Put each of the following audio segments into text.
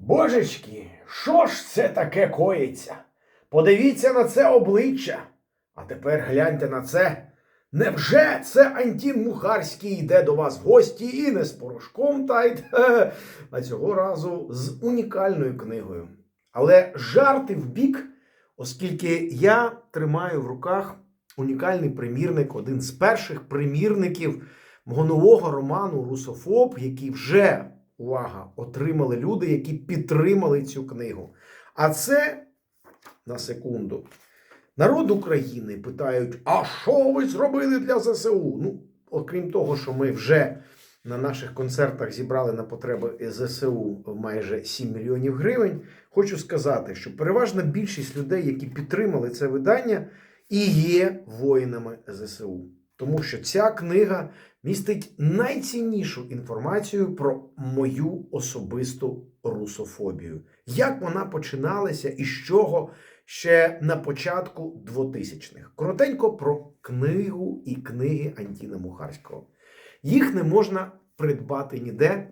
Божечки, що ж це таке коїться? Подивіться на це обличчя. А тепер гляньте на це. Невже це Антін Мухарський йде до вас в гості і не з порошком та й а цього разу з унікальною книгою. Але жарти в бік, оскільки я тримаю в руках унікальний примірник, один з перших примірників мого нового роману Русофоб, який вже, увага, отримали люди, які підтримали цю книгу. А це на секунду. Народ України питають: а що ви зробили для ЗСУ? Ну, окрім того, що ми вже на наших концертах зібрали на потреби ЗСУ майже 7 мільйонів гривень. Хочу сказати, що переважна більшість людей, які підтримали це видання, і є воїнами ЗСУ. Тому що ця книга містить найціннішу інформацію про мою особисту русофобію. Як вона починалася і з чого ще на початку 2000-х. Коротенько про книгу і книги Антіна Мухарського. Їх не можна придбати ніде,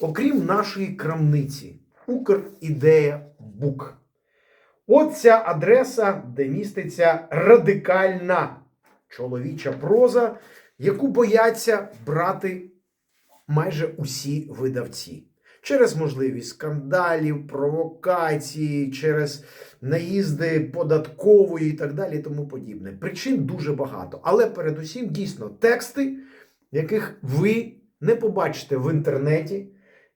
окрім нашої крамниці Укрідея Бук. От ця адреса, де міститься радикальна чоловіча проза, яку бояться брати майже усі видавці. Через можливість скандалів, провокації, через наїзди податкової і так далі, і тому подібне. Причин дуже багато. Але передусім дійсно тексти, яких ви не побачите в інтернеті,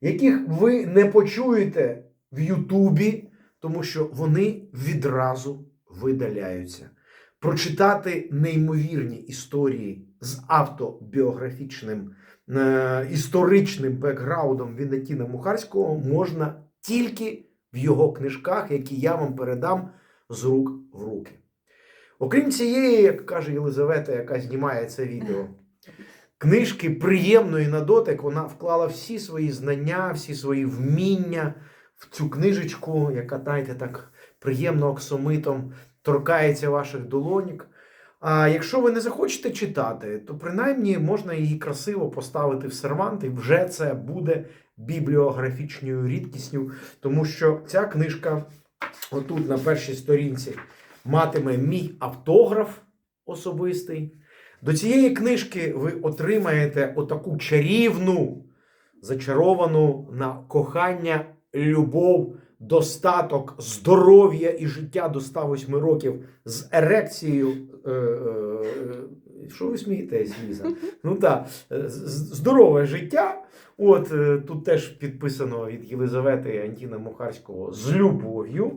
яких ви не почуєте в Ютубі, тому що вони відразу видаляються. Прочитати неймовірні історії з автобіографічним е, історичним бекграундом Віннетіна Мухарського можна тільки в його книжках, які я вам передам з рук в руки. Окрім цієї, як каже Єлизавета, яка знімає це відео, книжки приємної на дотик, вона вклала всі свої знання, всі свої вміння в цю книжечку, яка, знаєте, так приємно оксомитом торкається ваших долонік. А якщо ви не захочете читати, то принаймні можна її красиво поставити в сервант, і вже це буде бібліографічною рідкісню, тому що ця книжка, отут на першій сторінці, матиме мій автограф особистий. До цієї книжки ви отримаєте отаку чарівну, зачаровану на кохання, любов, достаток, здоров'я і життя до 108 років з ерекцією. Е, е, що ви смієтесь, Ліза? Ну так, е, здорове життя. От тут теж підписано від Єлизавети і Антіна Мухарського з любов'ю.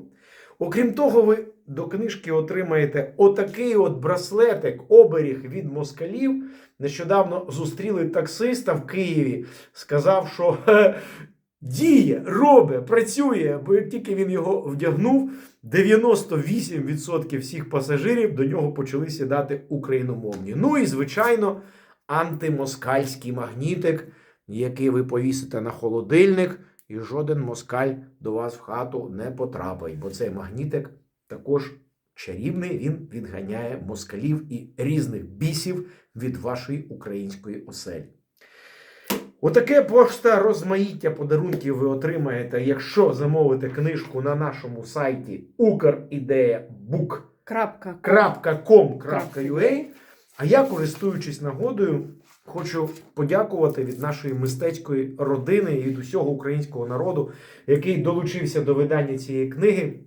Окрім того, ви до книжки отримаєте отакий от браслетик, оберіг від москалів. Нещодавно зустріли таксиста в Києві, сказав, що «Хе, діє, робить, працює, бо як тільки він його вдягнув, 98% всіх пасажирів до нього почали сідати україномовні. Ну і, звичайно, антимоскальський магнітик, який ви повісите на холодильник, і жоден москаль до вас в хату не потрапить, бо цей магнітик також чарівний, він відганяє москалів і різних бісів від вашої української оселі. Отаке пошта розмаїття подарунків ви отримаєте, якщо замовите книжку на нашому сайті ukrideabook.com.ua. А я, користуючись нагодою, хочу подякувати від нашої мистецької родини і від усього українського народу, який долучився до видання цієї книги,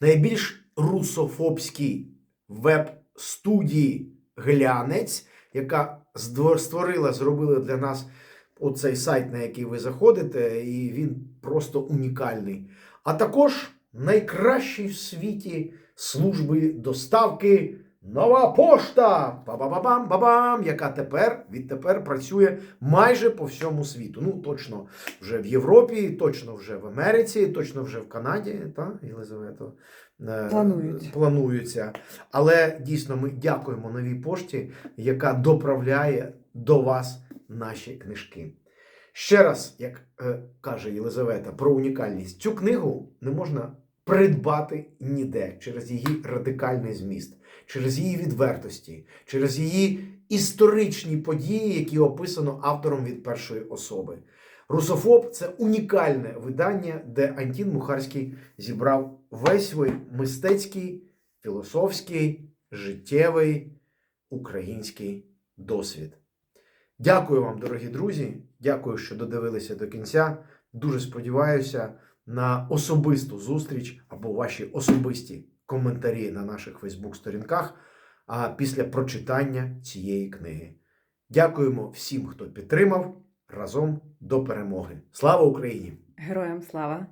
найбільш русофобській веб-студії Глянець, яка створила, зробила для нас оцей сайт, на який ви заходите, і він просто унікальний. А також найкращий в світі служби доставки Нова пошта! Ба-ба-ба-бам, бабам, яка тепер відтепер працює майже по всьому світу. Ну, точно вже в Європі, точно вже в Америці, точно вже в Канаді, та, Єлизавето? Е, Планують. Плануються. Але дійсно ми дякуємо новій пошті, яка доправляє до вас наші книжки. Ще раз, як е, каже Єлизавета, про унікальність. Цю книгу не можна придбати ніде через її радикальний зміст, через її відвертості, через її історичні події, які описано автором від першої особи. Русофоб це унікальне видання, де Антін Мухарський зібрав весь свій мистецький, філософський, життєвий український досвід. Дякую вам, дорогі друзі. Дякую, що додивилися до кінця. Дуже сподіваюся на особисту зустріч або ваші особисті коментарі на наших Фейсбук-сторінках після прочитання цієї книги. Дякуємо всім, хто підтримав. Разом до перемоги. Слава Україні! Героям слава!